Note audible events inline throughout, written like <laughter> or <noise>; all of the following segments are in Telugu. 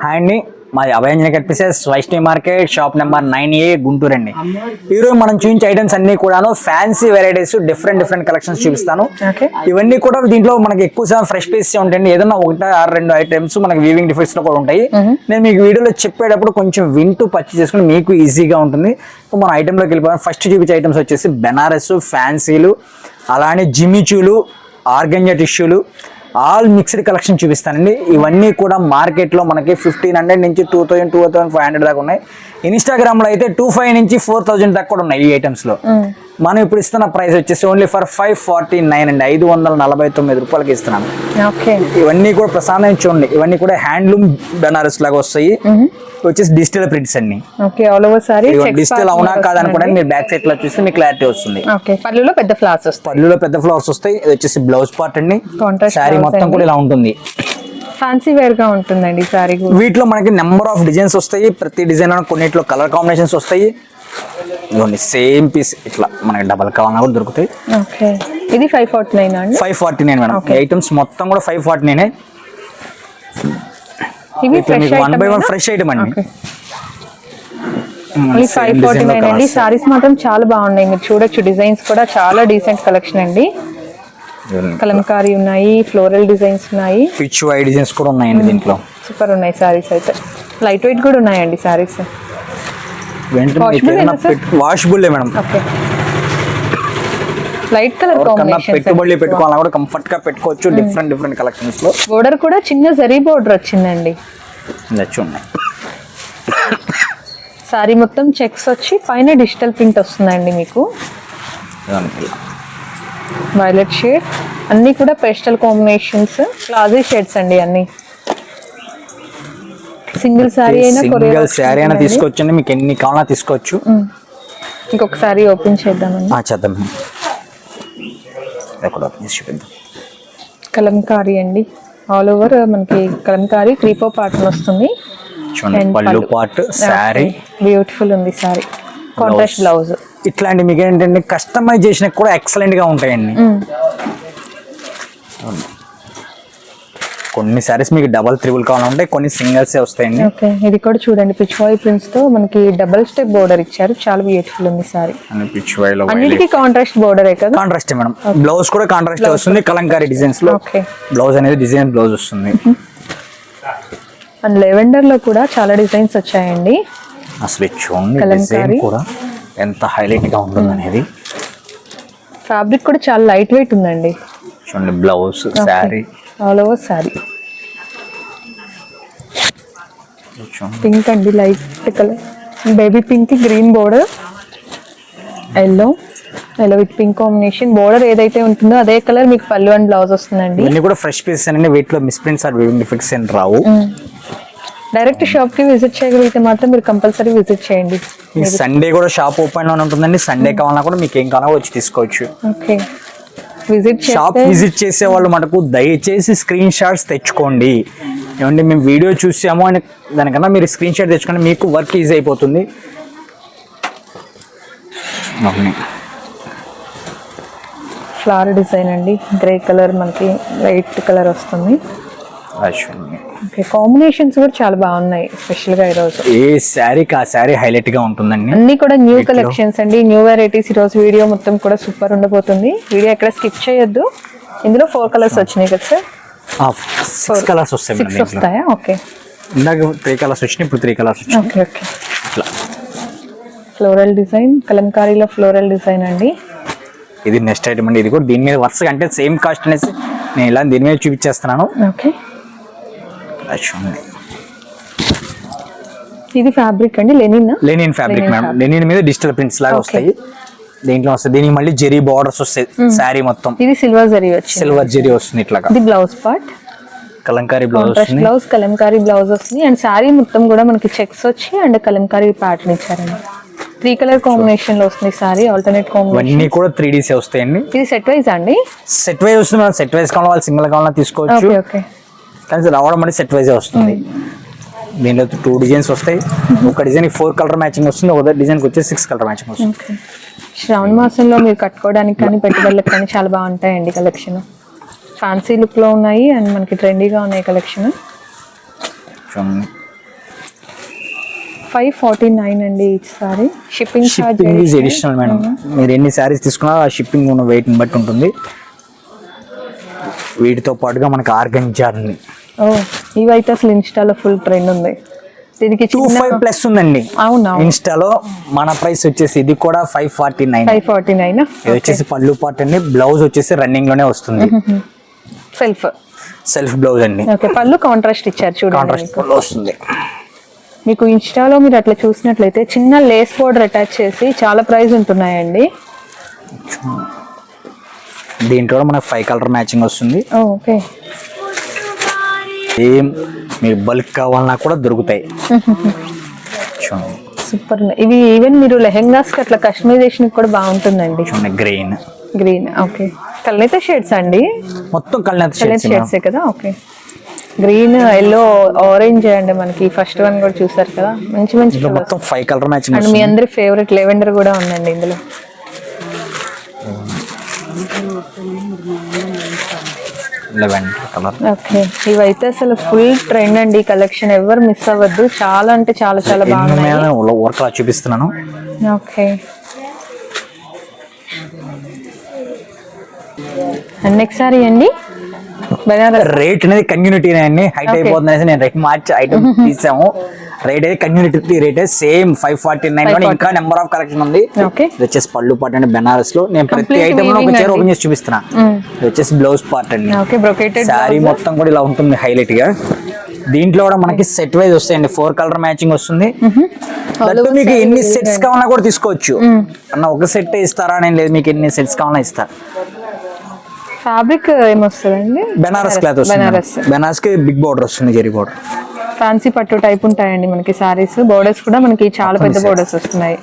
హాయ్ అండి. మాది అభయంజన కనిపిసెస్ Vaishnavi market shop number nine A Guntur అండి. ఈరోజు మనం చూపించే ఐటమ్స్ అన్ని కూడాను fancy varieties different different collections చూపిస్తాను. ఇవన్నీ కూడా దీంట్లో మనకి ఎక్కువ శాతం ఫ్రెష్ పీసెస్ ఉంటాయండి. ఏదైనా ఒకటి ఆరు రెండు ఐటమ్స్ మనకి వీవింగ్ డిఫెక్ట్స్లో కూడా ఉంటాయి. నేను మీకు వీడియోలో చెప్పేటప్పుడు కొంచెం వింటూ పర్చేస్ చేసుకుని మీకు ఈజీగా ఉంటుంది. మన ఐటెంలోకి వెళ్ళిపోయాం ఫస్ట్ చూపించే ఐటమ్స్ వచ్చేసి బెనారస్ ఫ్యాన్సీలు అలానే జిమిచూలు ఆర్గంజా టిష్యూలు ఆల్ మిక్స్డ్ కలెక్షన్ చూపిస్తానండి. ఇవన్నీ కూడా మార్కెట్లో మనకి ఫిఫ్టీన్ హండ్రెడ్ నుంచి two thousand two thousand five hundred దాకా ఉన్నాయి. ఇన్స్టాగ్రామ్లో అయితే టూ ఫైవ్ నుంచి ఫోర్ థౌసండ్ దాకా కూడా ఉన్నాయి ఈ ఐటమ్స్లో మనం ఇప్పుడు ఇస్తున్న ప్రైస్ వచ్చేసి only for five forty nine అండి. ఐదు వందల నలభై తొమ్మిది రూపాయలకి ఇస్తున్నాను. ఇవన్నీ కూడా ప్రసాదం చూడండి. ఇవన్నీ కూడా హ్యాండ్లూమ్ బెనారస్ లాగా వస్తాయి. వచ్చేసి డిజిటల్ ప్రింట్స్ అన్ని. డిజిటల్ అవునా కాదనుకోవడానికి మీరు బ్యాక్ సైడ్లో చూస్తే మీకు క్లారిటీ వస్తుంది. పళ్ళులో పెద్ద ఫ్లవర్స్ వస్తాయి. పళ్ళులో పెద్ద ఫ్లవర్స్ వస్తాయి. ఇది వచ్చేసి బ్లౌజ్ పార్ట్ అండి. శారీ మొత్తం. కూడా ఇలా ఉంటుంది. ఫ్యాన్సీ వేర్గా ఉంటుందండి సారీ వీటిలో మనకి నెంబర్ ఆఫ్ డిజైన్స్ వస్తాయి. ప్రతి డిజైన్ కొన్నిట్లో కలర్ కాంబినేషన్స్ వస్తాయి. ఇదిగోండి సేమ్ పీస్ ఇట్లా మనకి డబల్ కావాలన్నా కూడా దొరుకుతాయి. ఇది ఫైవ్ ఫార్టీ నైన్ అండి five forty nine madam. Items మొత్తం కూడా five forty nine one by one fresh item అండి. ఫైవ్ ఫార్టీ నైన్ అండి. సారీస్ మాత్రం చాలా బాగున్నాయి. మీరు చూడొచ్చు డిజైన్స్ కూడా చాలా డీసెంట్ కలెక్షన్ అండి. కలంకారీ ఉన్నాయి ఫ్లోరల్ డిజైన్స్ ఉన్నాయి. పిచ్ వై డిజైన్స్ కూడా ఉన్నాయండి దీంట్లో. సూపర్ ఉన్నాయి సారీస్ అయితే. లైట్ వెయిట్ కూడా ఉన్నాయండి saris washable madam. Light colour ఎవరికన్నా పెట్టుబడి కాంబినేషన్ పెట్టుకోవాలన్నా కూడా కంఫర్ట్గా పెట్టుకోవచ్చు డిఫరెంట్ డిఫరెంట్ కలెక్షన్స్లో. బోర్డర్ కూడా చిన్న జరీ బోర్డర్ వచ్చిందండి. ఉన్నాయి. సారీ మొత్తం చెక్స్ వచ్చి పైన డిజిటల్ ప్రింట్ వస్తుందండి మీకు. వైలెట్ షేడ్ అన్ని కూడా పేస్టల్ కాంబినేషన్స్ క్లాజీ షేడ్స్ అండి అన్ని. సింగిల్ సారీ అయినా సింగిల్ శారీ అయినా తీసుకోవచ్చండి. మీకు ఎన్ని కావాలన్నా తీసుకోవచ్చు. ఇంకొక సారీ ఓపెన్ చేద్దామండి. ఆ, చేద్దాం. open చేసి చూపిద్దాం. కలంకారీ అండి. ఆల్ ఓవర్ మనకి కలంకారీ త్రీ ఫోర్ పార్ట్ వస్తుంది. చూడండి పళ్ళు. పార్ట్ శారీ బ్యూటిఫుల్ ఉంది సారీ కాంట్రాస్ట్ బ్లౌజ్ ఇట్లాంటి మీకు ఏంటంటే కస్టమైజ్ చేసిన కూడా ఎక్సలెంట్గా ఉంటాయండి. కొన్ని శారీస్ మీకు డబల్ త్రిబుల్ కావాలంటే కొన్ని సింగిల్సే వస్తాయండి. ఓకే ఇది కూడా చూడండి. పిచ్వాయి ప్రింట్స్తో మనకి డబల్ స్టెప్ బోర్డర్ ఇచ్చారు. చాలా బ్యూటిఫుల్ ఉంది సారీ పిచ్ వైలో అన్నిటికీ కాంట్రాస్ట్ బోర్డరే కదా? Contrast madam. బ్లౌజ్ కూడా కాంట్రాస్ట్ వస్తుంది కలంకారీ డిజైన్స్లో. ఓకే. బ్లౌజ్ అనేది డిజైన్ బ్లౌజ్ వస్తుంది. అండ్ లెవెండర్లో కూడా చాలా డిజైన్స్ వచ్చాయండి. అసలు చూడండి. డిజైన్ కూడా. ఎంత హైలైట్గా ఉంటుంది అనేది ఫ్యాబ్రిక్ కూడా చాలా లైట్ వెయిట్ ఉందండి. చూడండి blouse sari. All over sari చూడండి. పింక్ అండి light colour baby pink green border yellow yellow with pink combination border ఏదైతే ఉంటుందో అదే కలర్ మీకు పళ్ళు అండ్ బ్లౌజ్ వస్తుందండి. ఇవన్నీ కూడా ఫ్రెష్ పీసెస్ అండి వీటిలో మిస్ప్రింట్స్ ఆర్ వివింగ్ డిఫెక్ట్స్ ఏం రావు. డైరెక్ట్ షాప్కి విజిట్ చేయగలిగితే మాత్రం మీరు కంపల్సరీ విజిట్ చేయండి. సండే కూడా షాప్ ఓపెన్లో ఉంటుందండి. సండే కావాలన్నా కూడా మీకు ఏం కావాలో వచ్చి తీసుకోవచ్చు. ఓకే. విజిట్ షాప్ విజిట్ చేసే వాళ్ళు మనకు దయచేసి స్క్రీన్ షాట్స్ తెచ్చుకోండి. ఏమంటే మేము వీడియో చూసాము అని దానికన్నా మీరు స్క్రీన్ షాట్ తెచ్చుకోండి మీకు వర్క్ ఈజీ అయిపోతుంది. ఫ్లవర్ డిజైన్ అండి. గ్రే కలర్ మనకి లైట్ కలర్ వస్తుంది. అశ్విని. ఓకే కాంబినేషన్స్ కూడా చాలా బాగున్నాయి స్పెషల్గా ఈరోజు ఏ శారీకి ఆ శారీ హైలైట్గా ఉంటుందండి? అన్ని కూడా న్యూ కలెక్షన్స్ అండి. న్యూ వెరైటీస్ ఈ రోజు వీడియో మొత్తం కూడా సూపర్ ఉండబోతుంది. వీడియో ఎక్కడ స్కిప్ చేయొద్దు. ఇందులో ఫోర్ కలర్స్ వచ్చినాయి కదా సార్ సిక్స్ కలర్స్ వస్తాయి సిక్స్. వస్తాయా? ఓకే ఇందాక త్రీ కలర్స్ వచ్చినాయి ఇప్పుడు త్రీ కలర్స్ వచ్చినాయి. ఓకే ఓకే ఇట్లా. ఫ్లోరల్ డిజైన్ కలంకారీలో ఫ్లోరల్ డిజైన్ అండి. ఇది నెక్స్ట్ ఐటమ్ అండి. ఇది కూడా దీని మీద వరుసగా అంటే సేమ్ కాస్ట్ అనేసి నేను ఇలా దీని మీద చూపించేస్తున్నాను. ఓకే ఇది ఫ్యాబ్రిక్ అండి? Linen linen fabric fabric. Linen మీద డిజిటల్ ప్రింట్స్ లాగా. వస్తాయి. దీంట్లో వస్తాయి. దీనికి మళ్ళీ జెరీ బార్డర్స్ వస్తాయి. శారీ మొత్తం. ఇది సిల్వర్ జరీ వచ్చింది. సిల్వర్ జెరీ వస్తుంది ఇట్లాగా. ఇది బ్లౌజ్ పార్ట్ కలంకారీ బ్లౌజ్ వస్తుంది. బ్లౌజ్ కలంకారీ బ్లౌజ్ వస్తుంది. అండ్ శారీ మొత్తం కూడా మనకి చెక్స్ వచ్చి అండ్ కలంకారీ ప్యాటర్న్ ఇచ్చారండి. త్రీ కలర్ కాంబినేషన్లో వస్తుంది శారీ ఆల్టర్నేట్ కాంబినేషన్ ఇవన్నీ కూడా త్రీ డీస్ వస్తాయండి. ఇది సెట్ వైజ్ అండి? సెట్ వైజ్ వస్తుంది సెట్ వైజ్ కావాలి వాళ్ళు సింగిల్ కావాలన్నా తీసుకోవచ్చు. ఓకే కానీ రావడం అంటే సెట్ వైజే వస్తుంది. దీంట్లో టూ డిజైన్స్ వస్తాయి. ఒక డిజైన్ ఫోర్ కలర్ మ్యాచింగ్ వస్తుంది ఒక డిజైన్కి వచ్చి సిక్స్ కలర్ మ్యాచింగ్ వస్తుంది. శ్రావణ మాసంలో మీరు కట్టుకోవడానికి కానీ పెట్టుబడులకు కానీ చాలా బాగుంటాయండి కలెక్షన్ ఫ్యాన్సీ లుక్లో ఉన్నాయి అండ్ మనకి ట్రెండీగా ఉన్నాయి కలెక్షన్ ఫైవ్ ఫార్టీ నైన్ అండి ఈసారి షిప్పింగ్ షిప్పింగ్ ఎడిషనల్ మేడం మీరు ఎన్ని శారీస్ తీసుకున్నా ఆ షిప్పింగ్ ఉన్న weight ని బట్టి ఉంటుంది. వీటితో పాటుగా మనకి ఉంది ఓ ఇవైతే అసలు ఇన్స్టాలో ఫుల్ ట్రెండ్ ఉంది. దీనికి టూ ఫైవ్ ప్లస్ ఉందండి. అవునా ఇన్స్టాలో మన ప్రైస్ వచ్చేసి ఇది కూడా five forty nine five forty nine ఇది వచ్చేసి పళ్ళు పాట్ అండి. బ్లౌజ్ వచ్చేసి రన్నింగ్లోనే వస్తుంది. సెల్ఫ్ సెల్ఫ్ బ్లౌజ్ అండి. ఓకే పళ్ళు కాంట్రాస్ట్ ఇచ్చారు చూడండి కాంట్రాస్ట్ మీకు. వస్తుంది. మీకు ఇన్స్టాలో మీరు అట్లా చూసినట్లయితే చిన్న లేస్ బోర్డర్ అటాచ్ చేసి చాలా ప్రైస్ ఉంటున్నాయండి. దీంట్లో మనకి ఫైవ్ కలర్ మ్యాచింగ్ వస్తుంది. ఓకే. ఏం మీకు బల్క్ కావాలన్నా కూడా దొరుకుతాయి. చూడండి. సూపర్. ఇవి ఈవెన్ మీరు లెహెంగాస్కి అట్లా కస్టమైజేషన్ కూడా బాగుంటుందండి. చూడండి గ్రీన్ గ్రీన్ ఓకే. కలనైతే షేడ్స్ అండి? మొత్తం కలర్ షేడ్స్ షేడ్సే కదా? ఓకే. గ్రీన్ ఎల్లో ఆరెంజ్ అండి మనకి. ఫస్ట్ వన్ కూడా చూసారు కదా? మంచి మంచి మొత్తం ఫైవ్ కలర్ మ్యాచింగ్ అండ్ మీ అందరి ఫేవరెట్ లెవెండర్ కూడా ఉందండి ఇందులో. ఓకే. ఇవైతే అసలు ఫుల్ ట్రెండ్ అండి. కలెక్షన్ ఎవరు మిస్ అవ్వద్దు. చాలా అంటే చాలా చాలా బాగున్నాయి. వర్క్ చూపిస్తున్నాను. ఓకే. అండ్ నెక్స్ట్ సారీ అండి? బనారస్. రేట్ అనేది కమ్యూనిటీ అండి. హైట్. అయిపోతుంది నేను రేట్ మార్చి ఐటమ్ <laughs> తీసాము. రేట్ అయితే community rate same five forty nine 549. ఇంకా నెంబర్ ఆఫ్ కలెక్షన్ ఉంది. ఇది వచ్చేసి పళ్ళు పాట అండి బెనారస్లో నేను ప్రతి ఐటమ్లో ఒక చీర. ఓపెన్ చేసి చూపిస్తున్నా. ఇది వచ్చేసి బ్లౌజ్ పార్ట్ అండి. శారీ మొత్తం కూడా ఇలా ఉంటుంది హైలైట్గా. దీంట్లో కూడా మనకి సెట్ వైజ్ వస్తాయండి. ఫోర్ కలర్ మ్యాచింగ్ వస్తుంది. దట్టు మీకు ఎన్ని సెట్స్ కావాలన్నా కూడా తీసుకోవచ్చు. అన్న ఒక సెట్ ఇస్తారా అని లేదు. మీకు ఎన్ని సెట్స్ కావాలన్నా ఇస్తారు. ఫ్యాబ్రిక్ ఏమొస్తుందండి? బెనారస్ క్లాత్ వస్తుంది బెనారస్కి బిగ్ బోర్డర్ వస్తుంది జెరీ బోర్డర్ ఫ్యాన్సీ పట్టు టైప్ ఉంటాయండి మనకి సారీస్ బోర్డర్స్ కూడా మనకి చాలా పెద్ద బోర్డర్స్ వస్తున్నాయి.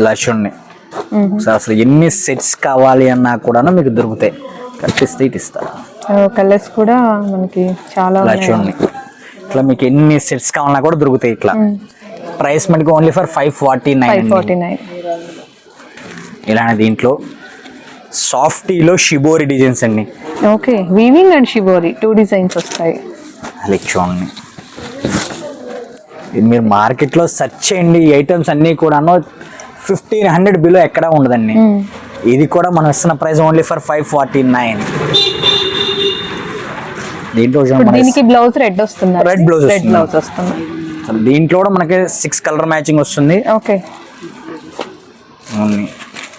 ఇలా చూడండి. అసలు ఎన్ని సెట్స్ కావాలి అన్నా కూడా మీకు దొరుకుతాయి. కట్టిస్తే ఇటు ఇస్తారు కలర్స్ కూడా మనకి చాలా చూడండి. ఇట్లా మీకు ఎన్ని సెట్స్ కావాలన్నా కూడా దొరుకుతాయి ఇట్లా. ప్రైస్ మనకి only for five forty nine forty nine ఇలానే దీంట్లో సాఫ్టీలో షిబోరి డిజైన్స్ అండి. Okay weaving and shibori two designs వస్తాయి. చూడండి. మీరు మార్కెట్లో సెర్చ్ చేయండి ఐటమ్స్ అన్నీ కూడాను ఫిఫ్టీన్ హండ్రెడ్ బిలో ఎక్కడా ఉండదండి. ఇది కూడా మనం ఇస్తున్న price only for five forty nine దీంట్లో దీనికి బ్లౌజ్ రెడ్ వస్తుంది Red blouse రెడ్. బ్లౌజ్ వస్తుంది. దీంట్లో కూడా మనకి సిక్స్ కలర్ మ్యాచింగ్ వస్తుంది. ఓకే.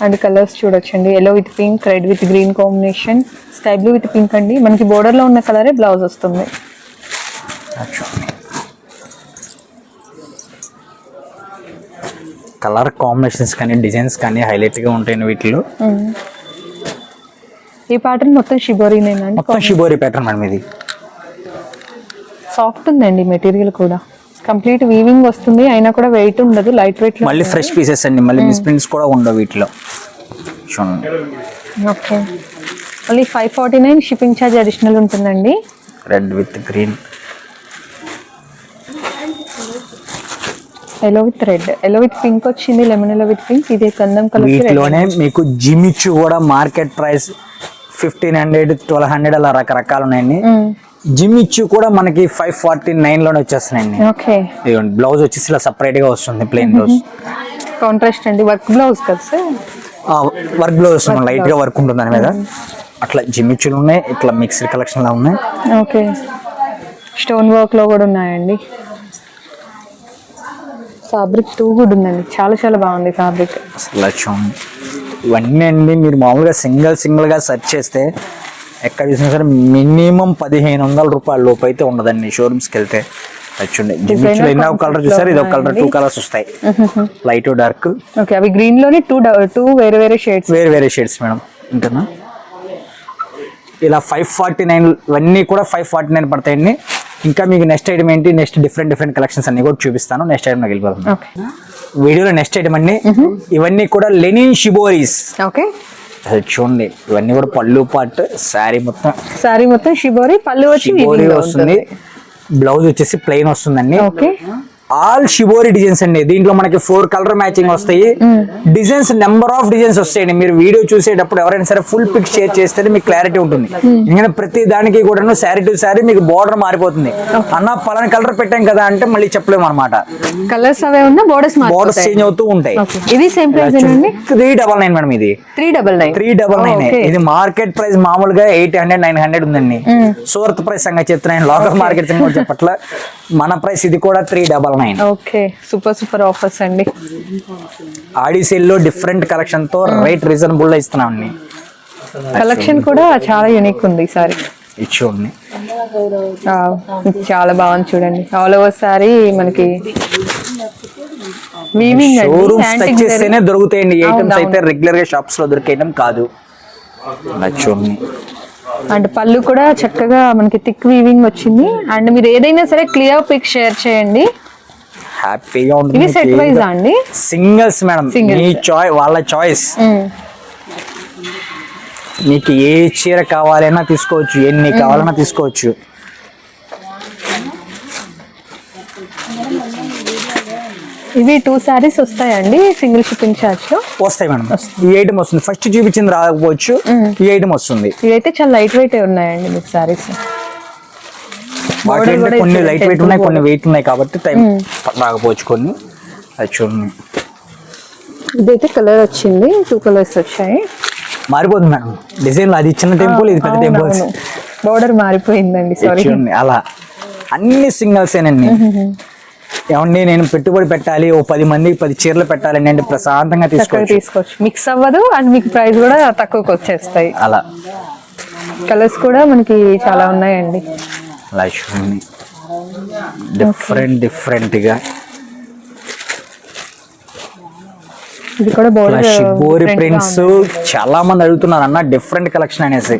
అండ్ కలర్స్ చూడొచ్చండి. Yellow with pink red with green combination sky blue with pink అండి. మనకి border లో ఉన్న కలరే బ్లౌజ్ వస్తుంది. కలర్ కాంబినేషన్స్ కానీ డిజైన్స్ కానీ హైలైట్గా ఉంటాయి వీటిలో. ఈ ప్యాటర్న్ మొత్తం షిబోరీనేనండి మొత్తం షిబోరి ప్యాటర్న్ మేడం ఇది. సాఫ్ట్ ఉందండి మెటీరియల్ కూడా. కంప్లీట్ వీవింగ్ వస్తుంది అయినా కూడా వెయిట్ ఉండదు లైట్ వెయిట్ మళ్ళీ ఫ్రెష్ పీసెస్ అండి మళ్ళీ మిస్ప్రింట్స్ కూడా ఉండవు వీటిలో. చూడండి. ఓకే మళ్ళీ five forty nine shipping charge additional ఉంటుందండి. Red with green yellow with red yellow with pink వచ్చింది లెమన్ ఎల్లో విత్ పింక్ ఇది కందం కలర్ వీటిలోనే మీకు జిమిచ్చు కూడా market price fifteen hundred twelve hundred అలా రకరకాలు ఉన్నాయండి. జిమిచ్చు కూడా మనకి ఫైవ్ ఫార్టీ నైన్లోనే వచ్చేస్తున్నాయండి. ఓకే ఇదిగోండి బ్లౌజ్ వచ్చేసి ఇలా సపరేట్గా వస్తుంది ప్లెయిన్ బ్లౌజ్ కాంట్రాస్ట్ అండి. వర్క్ బ్లౌజ్ కదా వర్క్ బ్లౌజ్ వస్తుంది లైట్గా వర్క్ ఉంటుంది దాని మీద అట్లా జిమిచ్చులు ఉన్నాయి ఇట్లా మిక్స్డ్ కలెక్షన్ లా ఉన్నాయి. ఓకే స్టోన్ వర్క్లో కూడా ఉన్నాయండి. ఫ్యాబ్రిక్ టూ కూడా ఉందండి. చాలా చాలా బాగుంది ఫ్యాబ్రిక్ చూడండి. ఇవన్నీ అండి మీరు మామూలుగా సింగిల్ సింగిల్గా సెర్చ్ చేస్తే ఎక్కడ చూసినా సరే మినిమం పదిహేను వందల రూపాయల లోపు అయితే ఉండదండి షోరూమ్స్కి వెళ్తే. ఎన్నో కలర్ చూసారు ఇది ఒక కలర్ టూ కలర్స్ వస్తాయి. లైట్ డార్క్ ఓకే అవి గ్రీన్లోనే టూ టూ వేరే వేరే షేడ్స్ వేరే వేరే షేడ్స్ మేడం. ఇంకనా ఇలా ఫైవ్ ఫార్టీ నైన్ ఇవన్నీ కూడా ఫైవ్ ఫార్టీ నైన్ పడతాయండి. ఇంకా మీకు నెక్స్ట్ ఐటమ్ ఏంటి? నెక్స్ట్ డిఫరెంట్ డిఫరెంట్ కలెక్షన్స్ అన్ని కూడా చూపిస్తాను. నెక్స్ట్ ఐటమ్ వెళ్ళిపోతాం ఓకే వీడియోలో నెక్స్ట్ ఐటమ్ అండి ఇవన్నీ కూడా లెనిన్ షిబోరీస్ ఓకే చూడండి. ఇవన్నీ కూడా పళ్ళు పాట్ శారీ మొత్తం. సారీ మొత్తం షిబోరి పళ్ళు వచ్చి వస్తుంది. బ్లౌజ్ వచ్చేసి ప్లెయిన్ వస్తుందండి. ఓకే ఆల్ షిబోరి డిజైన్స్ అండి. దీంట్లో మనకి ఫోర్ కలర్ మ్యాచింగ్ వస్తాయి. డిజైన్స్ నెంబర్ ఆఫ్ డిజైన్స్ వస్తాయండి. మీరు వీడియో చూసేటప్పుడు ఎవరైనా సరే ఫుల్ పిక్ షేర్ చేస్తే మీకు క్లారిటీ ఉంటుంది. ఎందుకంటే ప్రతి దానికి కూడా శారీ టు శారీ మీకు బార్డర్ మారిపోతుంది. అన్న పలానా కలర్ పెట్టాం కదా అంటే మళ్ళీ చెప్పలేము అనమాట కలర్స్ అవే ఉన్నా బోర్డర్స్ బోర్డర్స్ చేంజ్ అవుతూ ఉంటాయి. ఇది same price three double nine madam ఇది. Three double nine three double nine ఇది మార్కెట్ ప్రైస్ మామూలుగా ఎయిట్ హండ్రెడ్ నైన్ హండ్రెడ్ ఉందండి. సూరత్ ప్రైస్ సంగతి చెప్తున్నాను. లోకల్ మార్కెట్ సంగతి చెప్పట్ల. మన ప్రైస్ ఇది కూడా three double nine okay super super offers అండి. ఆడి లో డిఫరెంట్ కలెక్షన్తో రేట్ రీజనబుల్లో ఇస్తున్నాం అండి కలెక్షన్ కూడా చాలా యూనిక్ ఉంది ఈసారి ఇది చాలా బాగుంది చూడండి. ఆల్ ఓవర్ సారీ మనకి వీవింగ్ షోరూమ్స్ టచ్ చేస్తేనే దొరుకుతాయండి. ఐటమ్స్. అయితే రెగ్యులర్గా షాప్స్లో దొరికే item కాదు. చూడండి. అండ్ పళ్ళు కూడా చక్కగా మనకి థిక్ వీవింగ్ వచ్చింది. అండ్ మీరు ఏదైనా సరే క్లియర్ పిక్ షేర్ చేయండి. హ్యాపీగా ఉంటుంది. అండి? Singles madam. మీ చాయ్ వాళ్ళ చాయిస్. మీకు ఏ చీర కావాలన్నా తీసుకోవచ్చు ఎన్ని కావాలన్నా తీసుకోవచ్చు. ఇవి టూ సారీస్ వస్తాయండి సింగిల్ షిప్పింగ్ చార్జ్లో? వస్తాయి మేడం ఈ ఐటమ్ వస్తుంది. ఫస్ట్ చూపించింది రాకపోవచ్చు ఈ ఐటమ్ వస్తుంది. ఇవైతే చాలా లైట్ వెయిట్ ఉన్నాయండి మీకు సారీస్ వాటి కూడా కొన్ని లైట్ వెయిట్ ఉన్నాయి కొన్ని వెయిట్ ఉన్నాయి కాబట్టి టైం రాకపోవచ్చు కొన్ని. అది చూడండి. ఇదైతే కలర్ వచ్చింది టూ కలర్స్ వచ్చాయి. మారిపోతుంది మేడం. డిజైన్ అది చిన్న టెంపుల్ ఇది పెద్ద టెంపుల్స్ బోర్డర్ మారిపోయిందండి సారీ అలా. అన్ని సింగల్స్ ఏనండి. ఏమండి నేను పెట్టుబడి పెట్టాలి ఓ పది మందికి పది చీరలు పెట్టాలండి అంటే ప్రశాంతంగా తీసుకోవచ్చు. మిక్స్ అవ్వదు అండ్ మీకు ప్రైస్ కూడా తక్కువకి వచ్చేస్తాయి. అలా. కలర్స్ కూడా మనకి చాలా ఉన్నాయండి. చూడండి డిఫరెంట్ డిఫరెంట్గా ఇది కూడా షిబోరి ప్రింట్స్ చాలా మంది అడుగుతున్నారు అన్న డిఫరెంట్ కలెక్షన్ అనేసి.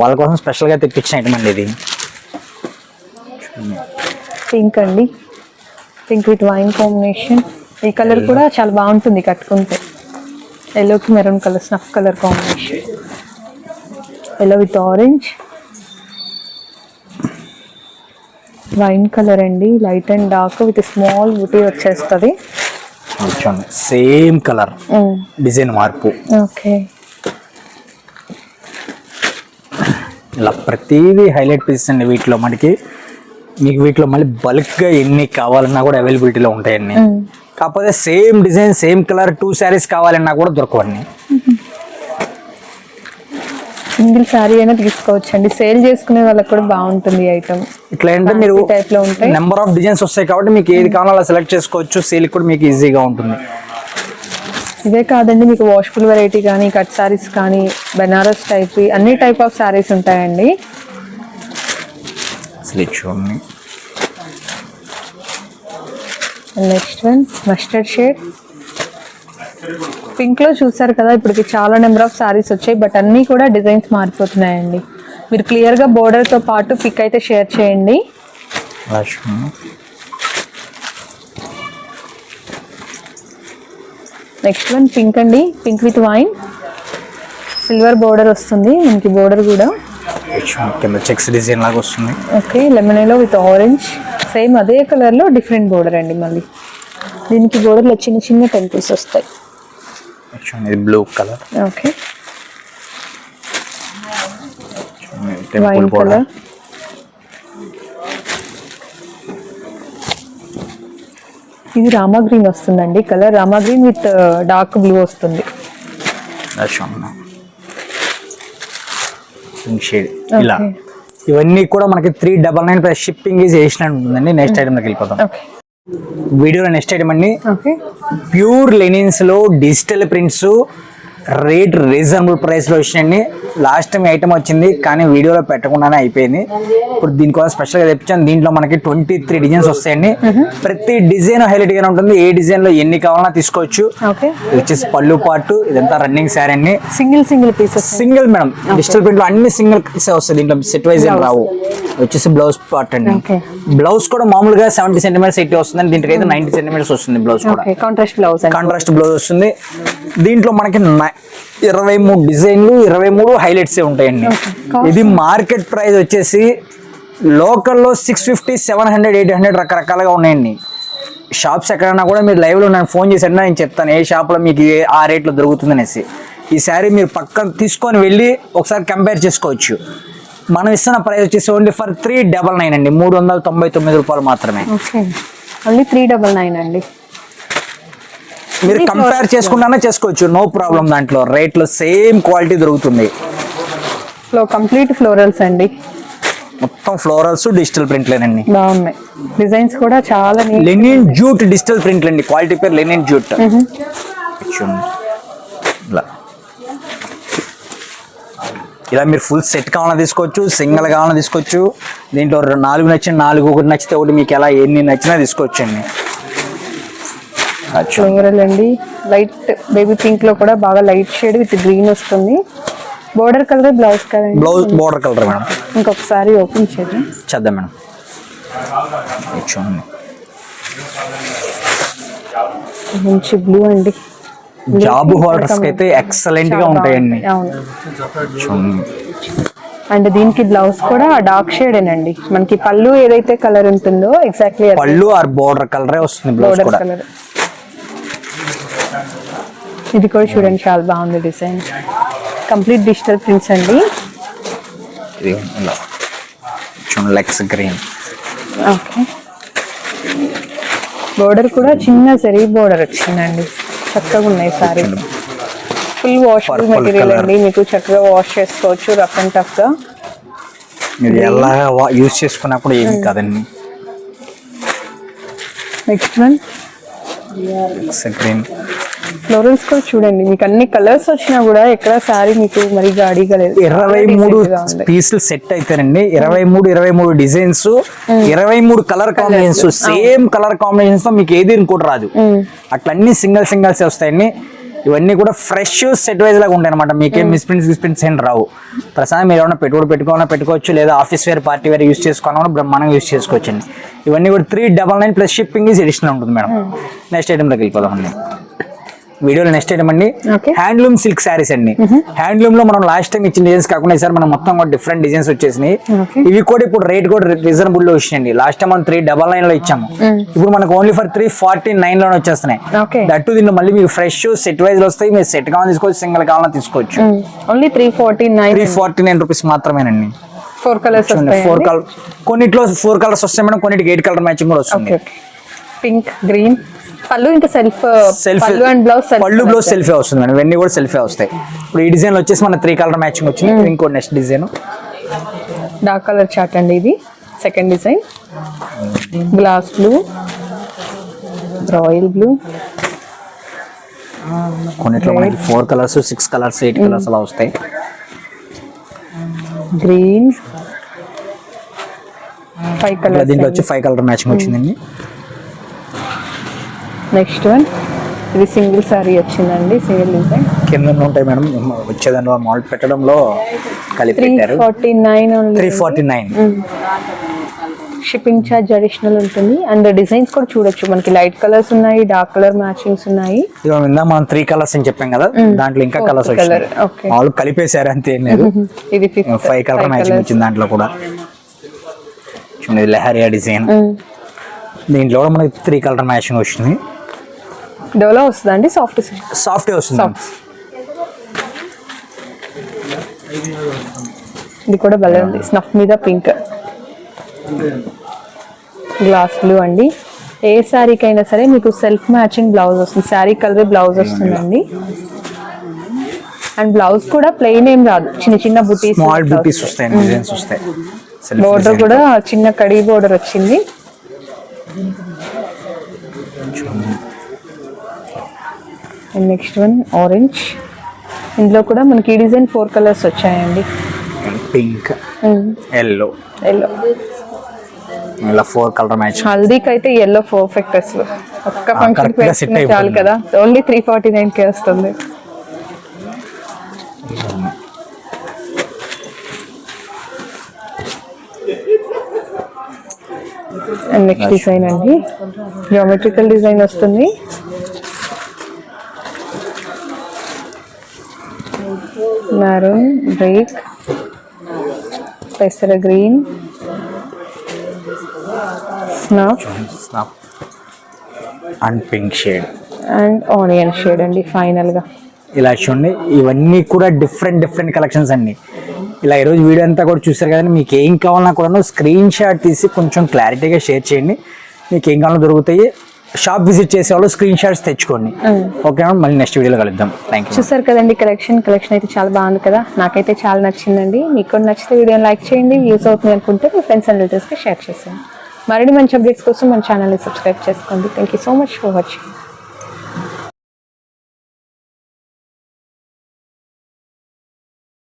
వాళ్ళ కోసం స్పెషల్గా తెప్పించిన ఐటమ్ అండి ఇది. పింక్ అండి. పింక్ విత్ వైన్ కాంబినేషన్ ఈ కలర్ కూడా చాలా బాగుంటుంది కట్టుకుంటే. ఎల్లోకి maroon colour snuff colour combination yellow with orange wine colour అండి light and dark with small బుటీ వచ్చేస్తుంది. చూడండి సేమ్ కలర్ డిజైన్ మార్పు. ఓకే. ఇలా ప్రతిదీ హైలైట్ పీసెస్ అండి వీటిలో మనకి. మీకు వీటిలో మళ్ళీ బల్క్గా ఎన్ని కావాలన్నా కూడా అవైలబిలిటీలో ఉంటాయండి. కాకపోతే same design same colour two saris కావాలన్నా కూడా దొరకవండి. సింగిల్ శారీ అయినా తీసుకోవచ్చు అండి సేల్ చేసుకునే వాళ్ళకి కూడా బాగుంటుంది ఐటమ్ ఇట్లా అంటే మీరు టైప్లో ఉంటాయి. నెంబర్ ఆఫ్ డిజైన్స్ వస్తాయి కాబట్టి మీకు ఏది కావాలో అలా సెలెక్ట్ చేసుకోవచ్చు. సేల్ కూడా మీకు ఈజీగా ఉంటుంది. ఇవే కాదండి మీకు వాష్ఫుల్ వెరైటీ కానీ కట్ సారీస్ కానీ బెనారస్ టైప్ అన్ని టైప్ ఆఫ్ సారీస్ ఉంటాయండి. ఇది నెక్స్ట్ వన్ మస్టర్డ్ షేడ్ పింక్లో చూసారు కదా ఇప్పటికి చాలా నెంబర్ ఆఫ్ సారీస్ వచ్చాయి బట్ అన్నీ కూడా డిజైన్స్ మారిపోతున్నాయండి. మీరు క్లియర్గా బోర్డర్తో పాటు పిక్ అయితే షేర్ చేయండి. నెక్స్ట్ వన్ పింక్ అండి. Pink with wine silver border వస్తుంది మనకి బోర్డర్ కూడా. ఇది చూడండి. కింద చెక్స్ డిజైన్ లాగా వస్తుంది. ఓకే లెమనేలో విత్ ఆరెంజ్ సేమ్ అదే కలర్లో డిఫరెంట్ బోర్డర్ అండి మళ్ళీ. దీనికి border లో చిన్న చిన్న టెంపుల్స్ వస్తాయి. ఇది బ్లూ కలర్ ఓకే టెంపుల్ కూడా ఇది రామా గ్రీన్ వస్తుందండి. Colour Rama green with dark blue వస్తుంది. షేడ్ ఇలా. ఇవన్నీ కూడా మనకి three double nine plus shipping is వేసినట్టు ఉంటుందండి నెక్స్ట్ ఐటమ్లోకి వెళ్ళిపోతాం వీడియోలో నెక్స్ట్ ఐటమ్ అండి ప్యూర్ లెనిన్స్లో డిజిటల్ ప్రింట్స్ రేట్ రీజనబుల్ ప్రైస్లో వచ్చినాయండి. లాస్ట్ టైం ఐటమ్ వచ్చింది కానీ వీడియోలో పెట్టకుండానే అయిపోయింది. ఇప్పుడు దీనికోసం స్పెషల్గా తెప్పించాను దీంట్లో మనకి ట్వంటీ త్రీ డిజైన్స్ వస్తాయండి. ప్రతి డిజైన్ హైలైట్ గానే ఉంటుంది ఏ డిజైన్లో ఎన్ని కావాలన్నా తీసుకోవచ్చు. వచ్చేసి పళ్ళు పాటు ఇదంతా రన్నింగ్ శారీ అండి. Single single pieces single madam digital ప్రింట్లో అన్ని సింగిల్ వస్తాయి దీంట్లో. సెట్ వైజ్ ఏం రావు. వచ్చేసి బ్లౌజ్ పార్ట్ అండి. బ్లౌజ్ కూడా మామూలుగా సెవెంటీ సెంటీమీటర్స్ ఎయిటీ వస్తుంది దీంట్లో అయితే నైన్టీ సెంటీమీటర్స్ వస్తుంది బ్లౌజ్ కూడా. కాంట్రాస్ట్ బ్లౌజ్ కాంట్రాస్ట్ బ్లౌజ్ వస్తుంది. దీంట్లో మనకి ఇరవై మూడు డిజైన్లు ఇరవై మూడు హైలైట్స్ ఉంటాయండి? ఇది మార్కెట్ ప్రైస్ వచ్చేసి లోకల్లో six fifty seven hundred eight hundred రకరకాలుగా ఉన్నాయండి. షాప్స్ ఎక్కడన్నా కూడా మీరు లైవ్లో నన్ను ఫోన్ చేసి అడిగినా నేను చెప్తాను ఏ షాప్లో మీకు ఆ రేట్లో దొరుకుతుంది అనేసి. ఈ శారీ మీరు పక్కన తీసుకొని వెళ్ళి ఒకసారి కంపేర్ చేసుకోవచ్చు. మనం ఇస్తున్న ప్రైస్ వచ్చేసి only for three double nine అండి. మూడు వందల తొంభై తొమ్మిది రూపాయలు మాత్రమే. Okay. Only three double nine అండి. మీరు కంపేర్ చేసుకుంటానే చేసుకోవచ్చు. నో ప్రాబ్లం దాంట్లో. రేట్లో సేమ్ క్వాలిటీ దొరుకుతుంది. కంప్లీట్ ఫ్లోరల్స్ అండి. మొత్తం ఫ్లోరల్స్ డిజిటల్ ప్రింట్లేనండి బాగున్నాయి. డిజైన్స్ కూడా చాలా లెనిన్ జూట్ డిజిటల్ ప్రింట్లు అండి. క్వాలిటీ పేరు లెనిన్ జూట్ చూడండి. ఇలా. ఇలా మీరు ఫుల్ సెట్ కావాలన్నా తీసుకోవచ్చు సింగిల్ కావాలన్నా తీసుకోవచ్చు. దీంట్లో నాలుగు నచ్చిన నాలుగు ఒకటి నచ్చితే ఒకటి మీకు ఎలా ఎన్ని నచ్చినా తీసుకోవచ్చు అండి ఫ్లోరల్ అండి లైట్ బేబీ పింక్లో కూడా బాగా లైట్ షేడ్ విత్ గ్రీన్ వస్తుంది. బోర్డర్ కలర్ బ్లౌజ్ కదండి. Blouse border colour madam. ఇంకొకసారి ఓపెన్ చేద్దాం. చేద్దాం మేడం. చూడండి. మంచి బ్లూ అండి. జాబ్ హోల్డర్స్ అయితే ఎక్సలెంట్గా ఉంటాయండి. అండ్ దీనికి బ్లౌజ్ కూడా డార్క్ షేడ్ అండి మనకి పళ్ళు ఏదైతే కలర్ ఉంటుందో ఎగ్జాక్ట్లీ పళ్ళు ఆర్ బోర్డర్ కలరే వస్తుంది బ్లౌజ్ కూడా. కలర్ ఇది కూడా చూడండి చాలా బాగుంది డిజైన్. కంప్లీట్ డిజిటల్ ప్రింట్స్ అండి. Legs green. ఓకే. బోర్డర్ కూడా చిన్న జరీ బోర్డర్ వచ్చిందండి. చక్కగా ఉన్నాయి సారీ. Full Purple material. అండి. మీకు చక్కగా వాష్ చేసుకోవచ్చు రఫ్ అండ్ టఫ్గా. మీరు ఎలా యూజ్ చేసుకున్నప్పుడు ఏం కాదండి. నెక్స్ట్ వన్ గ్రీన్ ఫ్లోరల్స్ కూడా చూడండి మీకు అన్ని కలర్స్ వచ్చినా కూడా ఎక్కడ సారీ మీకు మరి గాడిగా లేదు. ఇరవై మూడు. పీసులు సెట్ అయితేనండి ఇరవై మూడు ఇరవై మూడు డిజైన్స్ ఇరవై మూడు కలర్ కాంబినేషన్స్ సేమ్ కలర్ కాంబినేషన్స్తో మీకు ఏది ఇంకోటి రాదు. అట్లా అన్ని సింగల్ సింగల్స్ వస్తాయండి. ఇవన్నీ కూడా ఫ్రెష్ సెట్ వైజ్ లాగా ఉంటాయి అనమాట మీకేం మిస్ప్రింట్స్ మిస్ప్రింట్స్ ఏం రావు. ప్రస్తుతం మీరు ఏమైనా పెట్టుబడి పెట్టుకోవాలన్నా పెట్టుకోవచ్చు లేదా office wear party wear use చేసుకోవాలన్నా బ్రహ్మాండంగా యూస్ చేసుకోవచ్చు అండి ఇవన్నీ కూడా three double nine plus shipping is additional ఉంటుంది మేడం. నెక్స్ట్ ఐటమ్ దగ్గరికి వెళ్ళిపోదామండి వీడియోలో నెక్స్ట్ ఐటమ్ అండి. హ్యాండ్లూమ్ సిల్క్ శారీస్ అండి. హ్యాండ్లూమ్లో మనం లాస్ట్ టైం ఇచ్చిన డిజైన్స్ కాకుండా ఈసారి మనం మొత్తం కూడా డిఫరెంట్ డిజైన్స్ వచ్చేసినాయి. ఇవి కూడా ఇప్పుడు రేట్ కూడా రీజనబుల్లో వచ్చినాయండి. లాస్ట్ టైం మనం త్రీ డబల్ నైన్లో ఇచ్చాము. ఇప్పుడు మనకు ఓన్లీ ఫర్ త్రీ ఫార్టీ నైన్లోనే వచ్చేస్తున్నాయి. దట్టు దీనిలో మళ్ళీ మీకు ఫ్రెష్ సెట్ వైజ్ వస్తాయి. మీరు సెట్ కావాలని తీసుకోవచ్చు సింగిల్ కావాలని తీసుకోవచ్చు. Only three forty nine three forty nine rupees మాత్రమేనండి. ఫోర్ కలర్స్ ఫోర్ కలర్ కొన్నిట్లో ఫోర్ కలర్స్ వస్తాయి మేడం కొన్నిటికి ఎయిట్ కలర్ మ్యాచింగ్ కూడా వస్తుంది. పింక్ గ్రీన్ పళ్ళు ఇంకా self self and blouse pallu blouse సెల్ఫే వస్తుంది మేడం. ఇవన్నీ కూడా సెల్ఫే వస్తాయి. ఇప్పుడు ఈ డిజైన్ వచ్చేసి మన త్రీ కలర్ మ్యాచింగ్ వచ్చింది. ఇంకో next design. Dark colour chart అండి ఇది. Second design glass blue royal blue కొన్నిట్లో మనకి four colours six colours eight colours అలా వస్తాయి. గ్రీన్ ఫైవ్ ఇలా కలర్స్ దీంట్లో వచ్చి ఫైవ్ కలర్ మ్యాచింగ్ వచ్చిందండి. Next one. ఇది సింగిల్ సారీ వచ్చిందండి సింగిల్ డిజైన్. కింద ఉంటాయి మేడం. వచ్చేదానిలో మాల్ పెట్టడంలో కలిపి three forty nine three forty nine shipping charge additional ఉంటుంది. అండ్ డిజైన్స్ కూడా చూడొచ్చు. మనకి లైట్ కలర్స్ ఉన్నాయి డార్క్ కలర్ మ్యాచింగ్స్ ఉన్నాయి. ఇందా మనం త్రీ కలర్స్ అని చెప్పాం కదా దాంట్లో ఇంకా కలర్స్ okay. వాళ్ళు కలిపేశారు అంతే లేదు. ఇది ఫైవ్ కలర్ మ్యాచింగ్ వచ్చింది దాంట్లో కూడా. చూడండి లెహరియా డిజైన్. దీంట్లో కూడా మనకి త్రీ కలర్ మ్యాచింగ్ వచ్చింది. డోలో వస్తుందండి? సాఫ్ట్ సిల్క్ సాఫ్ట్ వస్తుంది ఇది కూడా భలే ఉంది. స్నఫ్ మీద పింక్ గ్లాస్ బ్లూ అండి. ఏ శారీకైనా సరే మీకు సెల్ఫ్ మ్యాచింగ్ బ్లౌజ్ వస్తుంది. శారీ కలర్ బ్లౌజ్ వస్తుందండి. అండ్ బ్లౌజ్ కూడా ప్లెయిన్ ఏం రాదు. చిన్న చిన్న బుటీస్ స్మాల్ బూటీస్ వస్తాయి డిజైన్స్ వస్తాయి. Self border design. కూడా చిన్న కడీ బోర్డర్ వచ్చింది. అండ్ నెక్స్ట్ వన్ ఆరెంజ్ ఇందులో కూడా మనకి ఈ డిజైన్ ఫోర్ కలర్స్ వచ్చాయండి. పింక్ ఎల్లో ఎల్లో ఇలా ఫోర్ కలర్ మ్యాచ్ హల్దీకి అయితే ఎల్లో పర్ఫెక్ట్ అసలు. ఒక్క ఫంక్షన్ చాలు. కదా. ఓన్లీ త్రీ ఫార్టీ నైన్ కే వస్తుంది. నెక్స్ట్ డిజైన్ అండి. జియోమెట్రికల్ డిజైన్ వస్తుంది. మెరూన్ బ్రేక్ పెసర green snap and pink shade and onion shade అండి ఫైనల్గా. ఇలా చూడండి ఇవన్నీ కూడా డిఫరెంట్ డిఫరెంట్ కలెక్షన్స్ అండి. ఇలా ఈరోజు వీడియో అంతా కూడా చూసారు కదండి మీకు ఏం కావాలన్నా కూడా స్క్రీన్ షాట్ తీసి కొంచెం క్లారిటీగా షేర్ చేయండి. మీకు ఏం కావాలో దొరుకుతాయి. షాప్ విజిట్ చేసే వాళ్ళు స్క్రీన్ షాట్స్ తెచ్చుకోండి. ఓకే మేడం మళ్ళీ నెక్స్ట్ వీడియోలో కలుద్దాం. థ్యాంక్ యూ చూసారు కదండి కలెక్షన్ కలెక్షన్ అయితే చాలా బాగుంది కదా? నాకైతే చాలా నచ్చిందండి. మీకు కూడా నచ్చితే వీడియోని లైక్ చేయండి. యూస్ అవుతుంది అనుకుంటే మీ ఫ్రెండ్స్ అండ్ రిలేటివ్స్కి షేర్ చేసేయండి. మరిన్ని మంచి అప్డేట్స్ కోసం మన ఛానల్ని సబ్స్క్రైబ్ చేసుకోండి. Thank you so much for watching